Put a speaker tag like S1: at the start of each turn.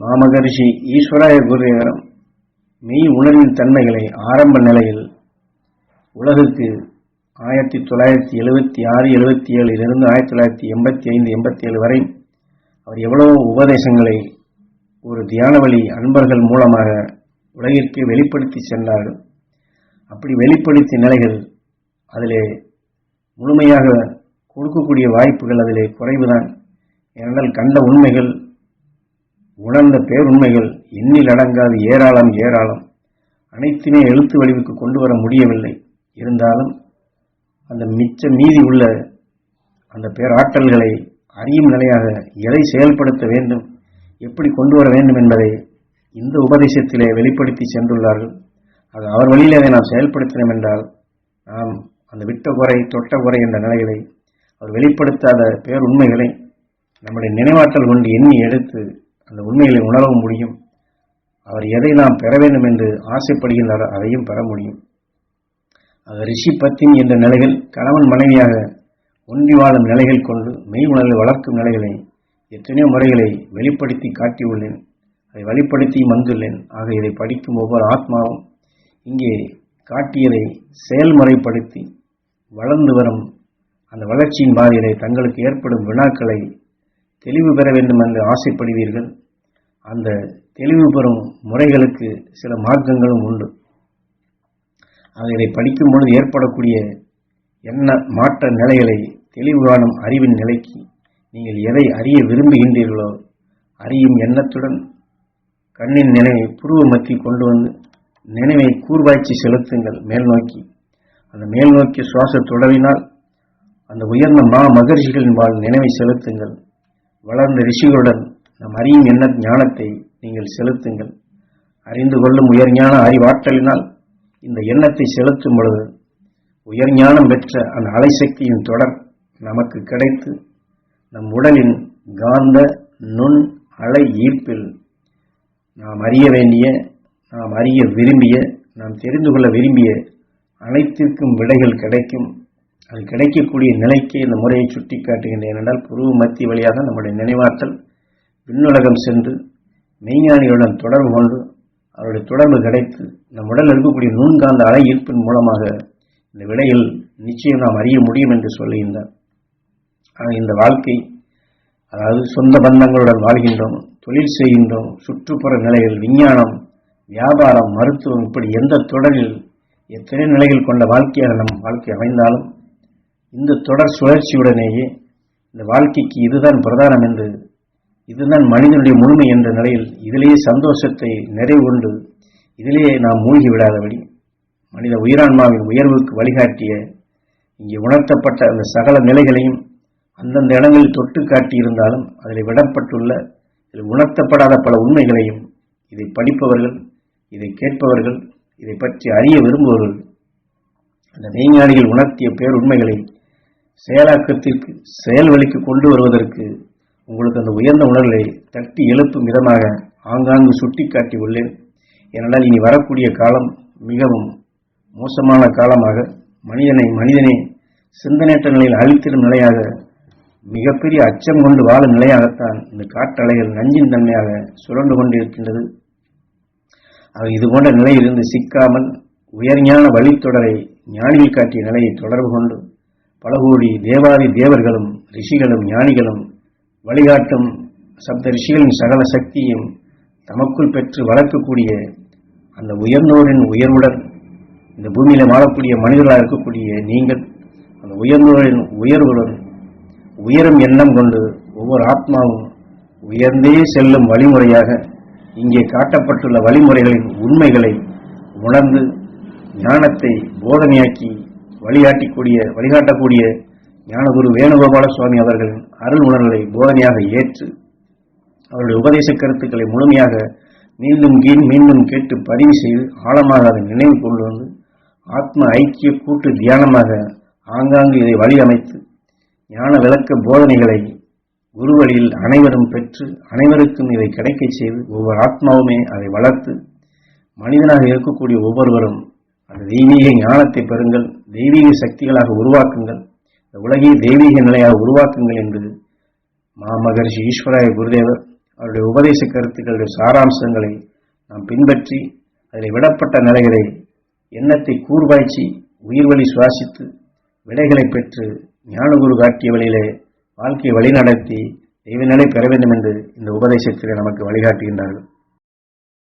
S1: மாமகரிஷி ஈஸ்வராய குருதேவரம் மெய் உணர்வின் தன்மைகளை ஆரம்ப நிலையில் உலகுக்கு ஆயிரத்தி தொள்ளாயிரத்தி எழுபத்தி ஆறு எழுபத்தி ஏழிலிருந்து ஆயிரத்தி தொள்ளாயிரத்தி எண்பத்தி ஐந்து எண்பத்தி ஏழு வரை அவர் எவ்வளவோ உபதேசங்களை ஒரு தியான வழி அன்பர்கள் மூலமாக உலகிற்கு வெளிப்படுத்தி சென்றார்கள் அப்படி வெளிப்படுத்திய நிலைகள் அதிலே முழுமையாக கொடுக்கக்கூடிய வாய்ப்புகள் அதிலே குறைவுதான். ஏனென்றால் கண்ட உண்மைகள் உணர்ந்த பேருண்மைகள் எண்ணில் அடங்காது ஏராளம் ஏராளம். அனைத்துமே எழுத்து வடிவுக்கு கொண்டு வர முடியவில்லை. இருந்தாலும் அந்த மிச்ச மீதி உள்ள அந்த பேராற்றல்களை அறியும் நிலையாக எதை செயல்படுத்த வேண்டும் எப்படி கொண்டு வர வேண்டும் என்பதை இந்த உபதேசத்திலே வெளிப்படுத்தி சென்றுள்ளார்கள். அது அவர் வழியில் அதை நாம் செயல்படுத்தினோம் என்றால் நாம் அந்த விட்ட குறை தொட்ட குறை என்ற நிலைகளை அவர் வெளிப்படுத்தாத பேருண்மைகளை நம்முடைய நினைவாற்றல் கொண்டு எண்ணி எடுத்து அந்த உண்மைகளை உணரவும் முடியும். அவர் எதை நாம் பெற வேண்டும் என்று ஆசைப்படுகின்றாரோ அதையும் பெற முடியும். அது ரிஷி பத்தின் என்ற நிலைகள் கணவன் மனைவியாக ஒன்றி வாழும் நிலைகள் கொண்டு மெய் உணர்வை வளர்க்கும் நிலைகளை எத்தனையோ முறைகளை வெளிப்படுத்தி காட்டியுள்ளேன். அதை வழிப்படுத்தியும் வந்துள்ளேன். ஆக இதை படிக்கும் ஒவ்வொரு ஆத்மாவும் இங்கே காட்டியதை செயல்முறைப்படுத்தி வளர்ந்து வரும் அந்த வளர்ச்சியின் பாதையிலே தங்களுக்கு ஏற்படும் வினாக்களை தெளிவு பெற வேண்டும் என்று ஆசைப்படுவீர்கள். அந்த தெளிவு பெறும் முறைகளுக்கு சில மார்க்கங்களும் உண்டு. ஆக இதை படிக்கும் பொழுது ஏற்படக்கூடிய என்ன மாற்ற நிலைகளை தெளிவு காணும் அறிவின் நிலைக்கு நீங்கள் எதை அறிய விரும்புகின்றீர்களோ அறியும் எண்ணத்துடன் கண்ணின் நினைவை புருவ மத்தி கொண்டு வந்து நினைவை கூர்வாய்ச்சி செலுத்துங்கள் மேல் நோக்கி. அந்த மேல் நோக்கி சுவாச தொடரினால் அந்த உயர்ந்த மா மகர்ஷிகளின் வாழ் நினைவை செலுத்துங்கள். வளர்ந்த ரிஷிகளுடன் நம் அறியும் எண்ண ஞானத்தை நீங்கள் செலுத்துங்கள். அறிந்து கொள்ளும் உயர்ஞான அறிவாற்றலினால் இந்த எண்ணத்தை செலுத்தும் பொழுது உயர்ஞானம் பெற்ற அந்த அலைசக்தியின் தொடர் நமக்கு கிடைத்து நம் உடலின் காந்த நுண் அலை ஈர்ப்பில் நாம் அறிய வேண்டிய நாம் அறிய விரும்பிய நாம் தெரிந்து கொள்ள விரும்பிய அனைத்திற்கும் விடைகள் கிடைக்கும். அது கிடைக்கக்கூடிய நிலைக்கு இந்த முறையை சுட்டி காட்டுகின்றேன் என்றால் புருவ மத்திய வழியாக நம்முடைய நினைவாற்றல் விண்ணுலகம் சென்று மெய்ஞானிகளுடன் தொடர்பு கொண்டு அவருடைய தொடர்பு கிடைத்து நம் உடல் இருக்கக்கூடிய நுண்காந்த அலை ஈர்ப்பின் மூலமாக இந்த விடையில் நிச்சயம் நாம் அறிய முடியும் என்று சொல்லுகின்றார் ஆனால் இந்த வாழ்க்கை அதாவது சொந்த பந்தங்களுடன் வாழ்கின்றோம் தொழில் செய்கின்றோம் சுற்றுப்புற நிலைகள் விஞ்ஞானம் வியாபாரம் மருத்துவம் இப்படி எந்த தொடரில் எத்தனை நிலைகள் கொண்ட வாழ்க்கையாக நம் வாழ்க்கை அமைந்தாலும் இந்த தொடர் சுழற்சியுடனேயே இந்த வாழ்க்கைக்கு இதுதான் பிரதானம் என்று இதுதான் மனிதனுடைய முழுமை என்ற நிலையில் இதிலேயே சந்தோஷத்தை நிறைவுண்டு இதிலேயே நாம் மூழ்கி விடாதபடி மனித உயிரான்மாவின் உயர்வுக்கு வழிகாட்டிய இங்கே உணர்த்தப்பட்ட அந்த சகல நிலைகளையும் அந்தந்த இடங்களில் தொட்டு காட்டியிருந்தாலும் அதில் விடப்பட்டுள்ள இதில் உணர்த்தப்படாத பல உண்மைகளையும் இதை படிப்பவர்கள் இதை கேட்பவர்கள் இதை பற்றி அறிய விரும்புபவர்கள் அந்த மெய்ஞானிகள் உணர்த்திய பேருண்மைகளை செயலாக்கத்திற்கு செயல்வழிக்கு கொண்டு வருவதற்கு உங்களுக்கு அந்த உயர்ந்த உணர்வை தட்டி எழுப்பும் விதமாக ஆங்காங்கு சுட்டி காட்டி உள்ளேன். ஏனென்றால் இனி வரக்கூடிய காலம் மிகவும் மோசமான காலமாக மனிதனை மனிதனை சிந்தனையற்ற நிலையில் அழித்திடும் நிலையாக மிகப்பெரிய அச்சம் கொண்டு வாழும் நிலையாகத்தான் இந்த காற்றலைகள் நஞ்சின் தன்மையாக சுரண்டு கொண்டிருக்கின்றது. ஆக இது போன்ற நிலையிலிருந்து சிக்காமல் உயர்ஞான வழித்தொடரை ஞானிகள் காட்டிய நிலையை தொடர்பு கொண்டு பல கோடி தேவாதி தேவர்களும் ரிஷிகளும் ஞானிகளும் வழிகாட்டும் சப்த ரிஷிகளின் சகல சக்தியும் தமக்குள் பெற்று வளர்க்கக்கூடிய அந்த உயர்ந்தோரின் உயர்வுடன் இந்த பூமியில் வாழக்கூடிய மனிதர்களாக இருக்கக்கூடிய நீங்கள் அந்த உயர்ந்தோரின் உயர்வுடன் உயரும் எண்ணம் கொண்டு ஒவ்வொரு ஆத்மாவும் உயர்ந்தே செல்லும் வழிமுறையாக இங்கே காட்டப்பட்டுள்ள வழிமுறைகளின் உண்மைகளை உணர்ந்து ஞானத்தை போதனையாக்கி வழிகாட்டிக்கூடிய வழிகாட்டக்கூடிய ஞானகுரு வேணுகோபால சுவாமி அவர்களின் அருள் உணர்வுகளை போதனையாக ஏற்று அவருடைய உபதேச கருத்துக்களை முழுமையாக மீண்டும் கீழ் மீண்டும் கேட்டு பதிவு செய்து ஆழமாக அதை நினைவு கொண்டு வந்து ஆத்ம ஐக்கிய கூட்டு தியானமாக ஆங்காங்கு இதை வழி அமைத்து ஞான விளக்க போதனைகளை குரு வழியில் அனைவரும் பெற்று அனைவருக்கும் இதை கிடைக்கச் செய்து ஒவ்வொரு ஆத்மாவுமே அதை வளர்த்து மனிதனாக இருக்கக்கூடிய ஒவ்வொருவரும் அந்த தெய்வீக ஞானத்தை பெறுங்கள் தெய்வீக சக்திகளாக உருவாக்குங்கள். உலகை தெய்வீக நிலையாக உருவாக்குங்கள் என்பது மாமகர்ஷி ஈஸ்வராய குருதேவர் அவருடைய உபதேச கருத்துக்களுடைய சாராம்சங்களை நாம் பின்பற்றி அதில் விடப்பட்ட நிலைகளை எண்ணத்தை கூர்வாய்ச்சி உயிர்வழி சுவாசித்து விடைகளை பெற்று ஞானகுரு காட்டிய வழியிலே வாழ்க்கையை வழிநடத்தி தெய்வ நிலை பெற வேண்டும் என்று இந்த உபதேசத்திலே நமக்கு வழிகாட்டுகின்றார்கள்.